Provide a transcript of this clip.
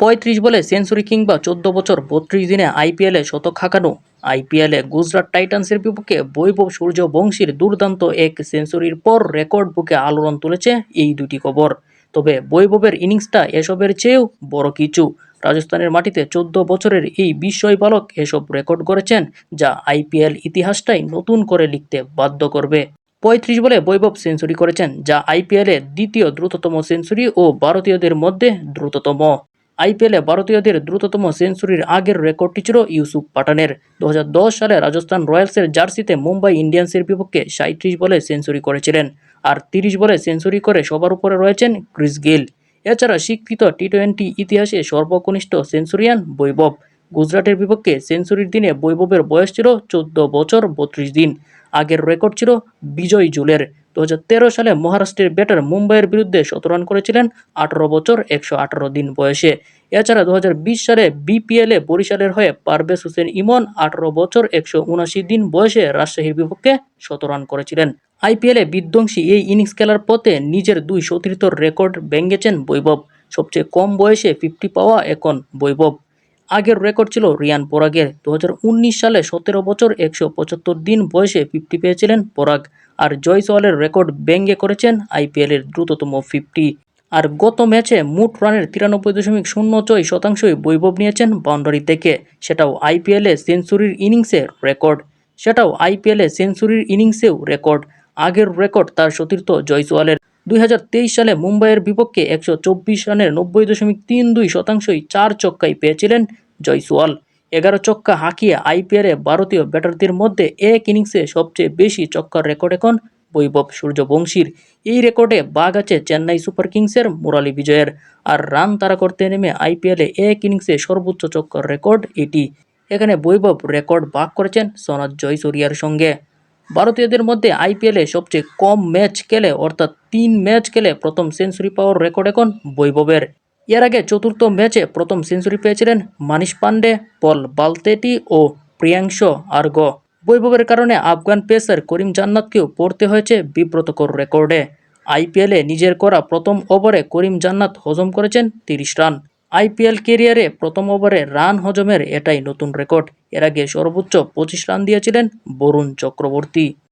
পঁয়ত্রিশ বলে সেঞ্চুরি কিংবা চোদ্দ বছর বত্রিশ দিনে আইপিএলে শতক হাঁকানো। আইপিএলে গুজরাট টাইটান্সের বিপক্ষে বৈভব সূর্যবংশীর দুর্দান্ত এক সেঞ্চুরির পর রেকর্ড বুকে আলোড়ন তুলেছে এই দুটি খবর তবে বৈভবের ইনিংসটা এসবের চেয়েও বড় কিছু। রাজস্থানের মাটিতে চোদ্দ বছরের এই বিস্ময় বালক এসব রেকর্ড করেছেন যা আইপিএল ইতিহাসটাই নতুন করে লিখতে বাধ্য করবে। পঁয়ত্রিশ বলে বৈভব সেঞ্চুরি করেছেন, যা আইপিএলে দ্বিতীয় দ্রুততম সেঞ্চুরি ও ভারতীয়দের মধ্যে দ্রুততম। আইপিএলে ভারতীয়দের দ্রুততম সেঞ্চুরির আগের রেকর্ডটি ছিল ইউসুফ পাঠানের। দু সালে রাজস্থান রয়্যালসের জার্সিতে মুম্বাই ইন্ডিয়ান্সের বিপক্ষে সাঁত্রিশ বলে সেঞ্চুরি করেছিলেন আর তিরিশ বলে সেঞ্চুরি করে সবার উপরে রয়েছেন ক্রিস গেইল। এছাড়া স্বীকৃত টি টোয়েন্টি ইতিহাসে সর্বকনিষ্ঠ সেঞ্চুরিয়ান বৈভব। গুজরাটের বিপক্ষে সেঞ্চুরির দিনে বৈভবের বয়স ছিল চোদ্দ বছর বত্রিশ দিন। আগের রেকর্ড ছিল বিজয় জুলের। দু হাজার তেরো সালে মহারাষ্ট্রের ব্যাটার মুম্বাইয়ের বিরুদ্ধে শত রান করেছিলেন আঠারো বছর একশো আঠারো দিন বয়সে। এছাড়া দু হাজার বিশ সালে বিপিএলে বরিশালের হয়ে পারভেজ হোসেন ইমন আঠারো বছর একশো উনাশি দিন বয়সে রাজশাহীর বিপক্ষে শত রান করেছিলেন। আইপিএলে বিধ্বংসী এই ইনিংস খেলার পথে নিজের দুই সতীর্থর রেকর্ড ভেঙেছেন বৈভব। সবচেয়ে কম বয়সে ফিফটি পাওয়া এখন বৈভব। আগের রেকর্ড ছিল রিয়ান পরাগের। দু হাজার উনিশ সালে সতেরো বছর একশো পঁচাত্তর দিন বয়সে ফিফটি পেয়েছিলেন পরাগ। আর জয়সওয়ালের রেকর্ড ব্যঙ্গে করেছেন আইপিএলের দ্রুততম ফিফটি। আর গত ম্যাচে মোট রানের তিরানব্বই দশমিক শূন্য ছয় শতাংশই বৈভব নিয়েছেন বাউন্ডারি থেকে। সেটাও আইপিএলে সেঞ্চুরির ইনিংসের রেকর্ড। সেটাও আইপিএলে সেঞ্চুরির ইনিংসেও রেকর্ড। আগের রেকর্ড তার সতীর্থ জয়সওয়ালের দুই হাজার তেইশ সালে মুম্বাইয়ের বিপক্ষে একশো চব্বিশ রানের নব্বই দশমিক তিন দুই শতাংশই চার চক্কায় পেয়েছিলেন জয়সওয়াল এগারো চক্কা হাঁকিয়ে আইপিএলে ভারতীয় ব্যাটারদের মধ্যে এক ইনিংসে সবচেয়ে বেশি চক্কার রেকর্ড এখন বৈভব সূর্যবংশীর। এই রেকর্ডে বাঘ আছে চেন্নাই সুপার কিংসের মুরালি বিজয়ের। আর রান তারা করতে নেমে আইপিএলে এক ইনিংসে সর্বোচ্চ চক্কর রেকর্ড এটি। এখানে বৈভব রেকর্ড ভাগ করেছেন সনাজ জয়সুরিয়ার সঙ্গে। ভারতীয়দের মধ্যে আইপিএলে সবচেয়ে কম ম্যাচ খেলে, অর্থাৎ তিন ম্যাচ খেলে প্রথম সেঞ্চুরি পাওয়ার রেকর্ড এখন বৈভবের। এর আগে চতুর্থ ম্যাচে প্রথম সেঞ্চুরি পেয়েছিলেন মানিশ পান্ডে, পল বালতেটি ও প্রিয়াংশ আর্গ। বৈভবের কারণে আফগান পেসার করিম জান্নাতকেও পড়তে হয়েছে বিব্রতকর রেকর্ডে। আইপিএলে নিজের করা প্রথম ওভারে করিম জান্নাত হজম করেছেন তিরিশ রান। আইপিএল কেরিয়ারে প্রথম ওভারে রান হজমের এটাই নতুন রেকর্ড। এর আগে সর্বোচ্চ পঁচিশ রান দিয়েছিলেন বরুণ চক্রবর্তী।